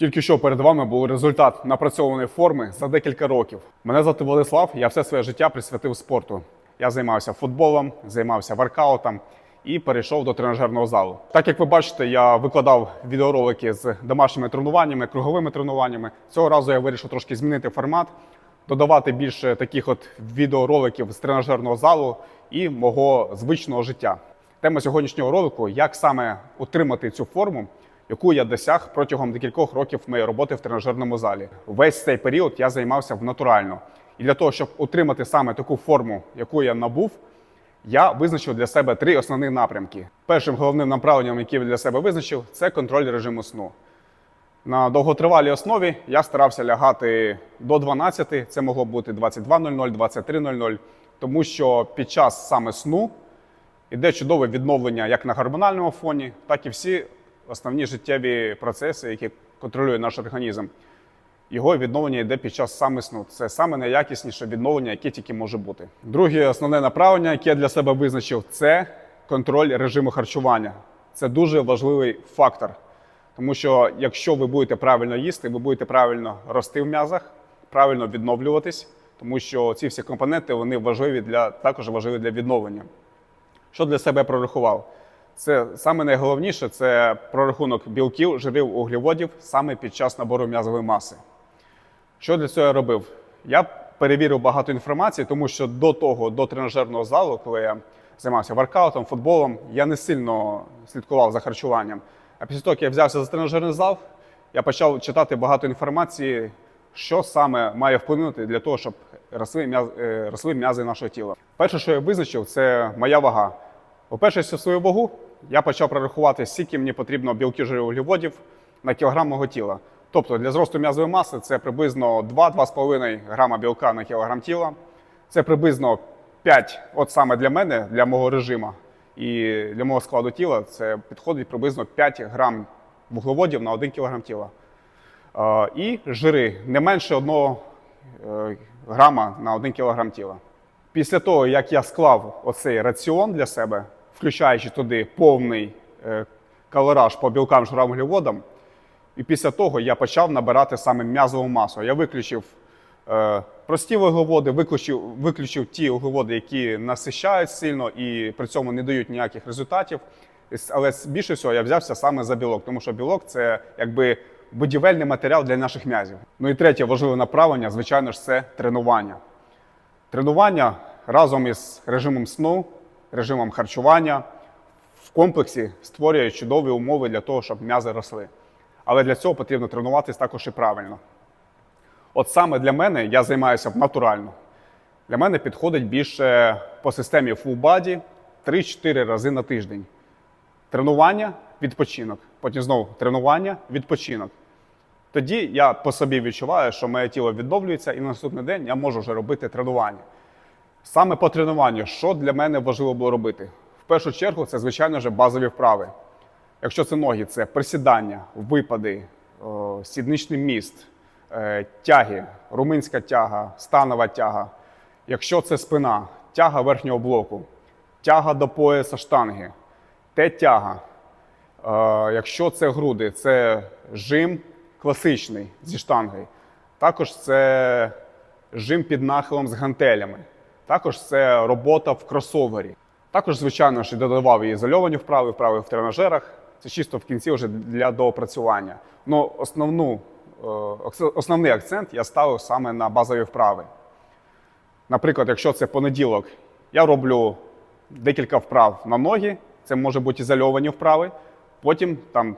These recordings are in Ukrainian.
Тільки що перед вами був результат напрацьованої форми за декілька років. Мене звати Владислав, я все своє життя присвятив спорту. Я займався футболом, займався воркаутом і перейшов до тренажерного залу. Так як ви бачите, я викладав відеоролики з домашніми тренуваннями, круговими тренуваннями. Цього разу я вирішив трошки змінити формат, додавати більше таких от відеороликів з тренажерного залу і мого звичного життя. Тема сьогоднішнього ролику як саме утримати цю форму, яку я досяг протягом декількох років моєї роботи в тренажерному залі. Весь цей період я займався в натурально. І для того, щоб утримати саме таку форму, яку я набув, я визначив для себе три основні напрямки. Першим головним направленням, яке я для себе визначив, це контроль режиму сну. На довготривалій основі я старався лягати до 12, це могло бути 22.00, 23.00, тому що під час саме сну іде чудове відновлення як на гормональному фоні, так і всі основні життєві процеси, які контролює наш організм. Його відновлення йде під час саме сну. Це саме найякісніше відновлення, яке тільки може бути. Друге основне направлення, яке я для себе визначив, це контроль режиму харчування. Це дуже важливий фактор. Тому що якщо ви будете правильно їсти, ви будете правильно рости в м'язах, правильно відновлюватись, тому що ці всі компоненти вони важливі для також важливі для відновлення. Що для себе прорахував? Це саме найголовніше це прорахунок білків, жирів, углеводів саме під час набору м'язової маси. Що для цього я робив? Я перевірив багато інформації, тому що до того, до тренажерного залу, коли я займався воркаутом, футболом, я не сильно слідкував за харчуванням. А після того, як я взявся за тренажерний зал, я почав читати багато інформації, що саме має вплинути для того, щоб росли е, м'язи нашого тіла. Перше, що я визначив, це моя вага. По-перше, всю свою вагу я почав прорахувати, скільки мені потрібно білків жирів углеводів на кілограм мого тіла. Тобто для зросту м'язової маси це приблизно 2-2,5 грама білка на кілограм тіла. Це приблизно 5, от саме для мене, для мого режиму і для мого складу тіла, це підходить приблизно 5 грам вуглеводів на 1 кілограм тіла. І жири не менше 1 е, грама на 1 кілограм тіла. Після того, як я склав оцей раціон для себе, включаючи туди повний е, калораж по білкам, жирам, вуглеводам, і після того я почав набирати саме м'язову масу. Я виключив е, прості вуглеводи, виключив, виключив ті вуглеводи, які насищають сильно і при цьому не дають ніяких результатів. Але більше всього я взявся саме за білок, тому що білок це якби будівельний матеріал для наших м'язів. Ну і третє важливе направлення, звичайно ж, це тренування. Тренування разом із режимом сну, режимом харчування в комплексі створює чудові умови для того, щоб м'язи росли. Але для цього потрібно тренуватись також і правильно. От саме для мене я займаюся натурально. Для мене підходить більше по системі full body 3-4 рази на тиждень. Тренування, відпочинок. Потім знову тренування, відпочинок. Тоді я по собі відчуваю, що моє тіло відновлюється, і на наступний день я можу вже робити тренування. Саме по тренуванню, що для мене важливо було робити? В першу чергу, це, звичайно вже базові вправи. Якщо це ноги, це присідання, випади, сідничний міст, е, тяги, руминська тяга, станова тяга. Якщо це спина, тяга верхнього блоку, тяга до пояса штанги, Т-тяга. Е, Якщо це груди, це жим класичний зі штангою. Також це жим під нахилом з гантелями. Також це робота в кросовері. Також, звичайно ж, додавав і ізольовані вправи, вправи в тренажерах. Це чисто в кінці вже для доопрацювання. Ну, основну, е, основний акцент я ставив саме на базові вправи. Наприклад, якщо це понеділок, я роблю декілька вправ на ноги, це може бути ізольовані вправи. Потім там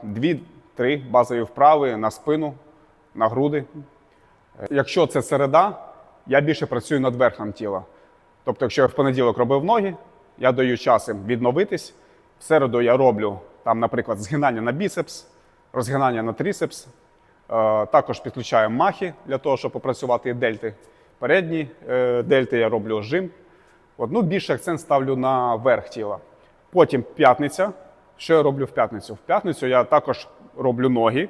2-3 базові вправи на спину, на груди. Е, Якщо це середа, я більше працюю над верхом тіла. Тобто, якщо я в понеділок робив ноги, я даю час їм відновитись. В середу я роблю, там, наприклад, згинання на біцепс, розгинання на трицепс. Е, Також підключаю махи для того, щоб попрацювати і дельти. Передні е, дельти я роблю жим. От, ну, більше акцент ставлю на верх тіла. Потім п'ятниця. Що я роблю в п'ятницю? В п'ятницю я також роблю ноги,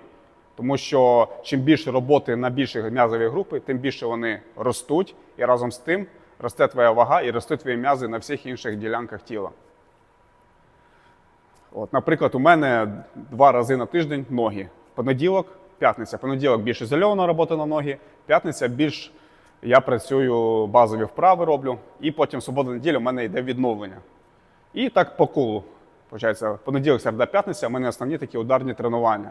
тому що чим більше роботи на більші м'язові групи, тим більше вони ростуть, і разом з тим росте твоя вага і ростуть твої м'язи на всіх інших ділянках тіла. От, наприклад, у мене два рази на тиждень ноги. Понеділок, п'ятниця. Понеділок більш ізольована робота на ноги, п'ятниця більш я працюю базові вправи роблю, і потім субота неділя в мене йде відновлення. І так по колу. Получається, понеділок, середа, п'ятниця, у мене основні такі ударні тренування.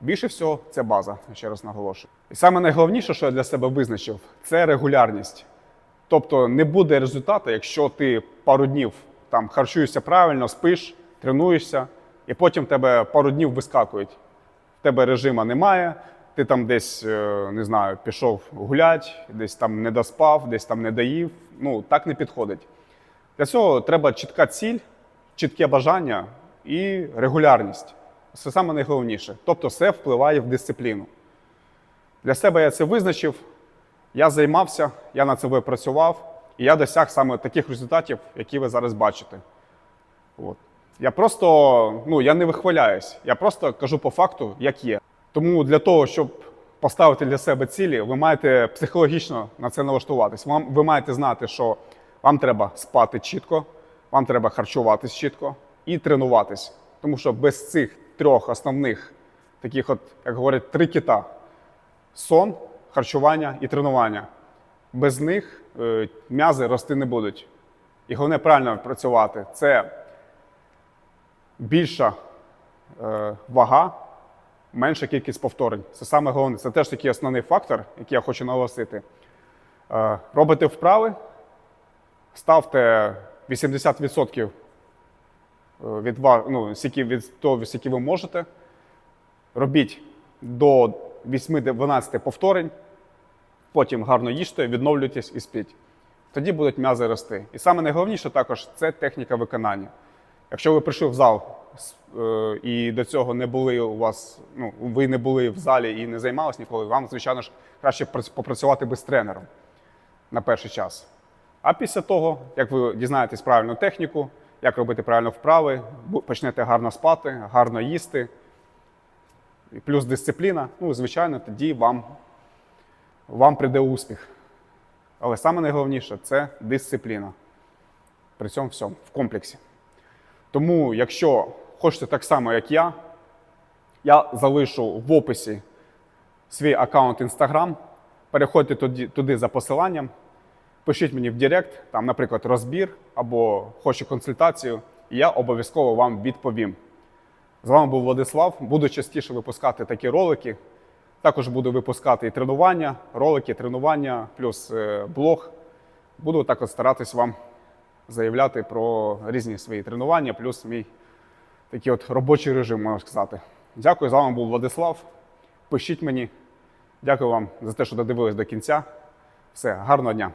Більше всього це база, ще раз наголошую. І саме найголовніше, що я для себе визначив, це регулярність. Тобто не буде результату, якщо ти пару днів там харчуєшся правильно, спиш, тренуєшся, і потім тебе пару днів вискакують. В тебе режиму немає, ти там десь, е, не знаю, пішов гулять, десь там не доспав, десь там не доїв. Ну, так не підходить. Для цього треба чітка ціль, чітке бажання і регулярність. Це саме найголовніше. Тобто, все впливає в дисципліну. Для себе я це визначив, я займався, я над собою працював, і я досяг саме таких результатів, які ви зараз бачите. От. Я просто ну, я не вихваляюсь, я просто кажу по факту, як є. Тому для того, щоб поставити для себе цілі, ви маєте психологічно на це налаштуватись. Вам, ви маєте знати, що вам треба спати чітко, вам треба харчуватись чітко і тренуватись. Тому що без цих трьох основних, таких, от, як говорять, три кита сон, харчування і тренування. Без них е, м'язи рости не будуть. І головне правильно працювати це більша е, вага, менша кількість повторень. Це саме головне. Це теж такий основний фактор, який я хочу наголосити. Е, робите вправи, ставте 80% від, ну, від того, скільки ви можете. Робіть до 8-12 повторень, потім гарно їжте, відновлюйтесь і спіть. Тоді будуть м'язи рости. І саме найголовніше також це техніка виконання. Якщо ви прийшли в зал е, і до цього не були у вас, ну, ви не були в залі і не займалися ніколи, вам, звичайно ж, краще прац- попрацювати без тренером на перший час. А після того, як ви дізнаєтесь правильну техніку, як робити правильно вправи, почнете гарно спати, гарно їсти, плюс дисципліна, ну, звичайно, тоді вам, вам прийде успіх. Але саме найголовніше це дисципліна. При цьому всьому в комплексі. Тому, якщо хочете так само, як я, я залишу в описі свій аккаунт Instagram. Переходьте туди, туди за посиланням, пишіть мені в Директ, там, наприклад, розбір або хочу консультацію, і я обов'язково вам відповім. З вами був Владислав. Буду частіше випускати такі ролики. Також буду випускати і тренування, ролики, тренування, плюс е, блог. Буду також старатись вам заявляти про різні свої тренування, плюс мій такий от робочий режим, можна сказати. Дякую, з вами був Владислав. Пишіть мені. Дякую вам за те, що додивились до кінця. Все, гарного дня!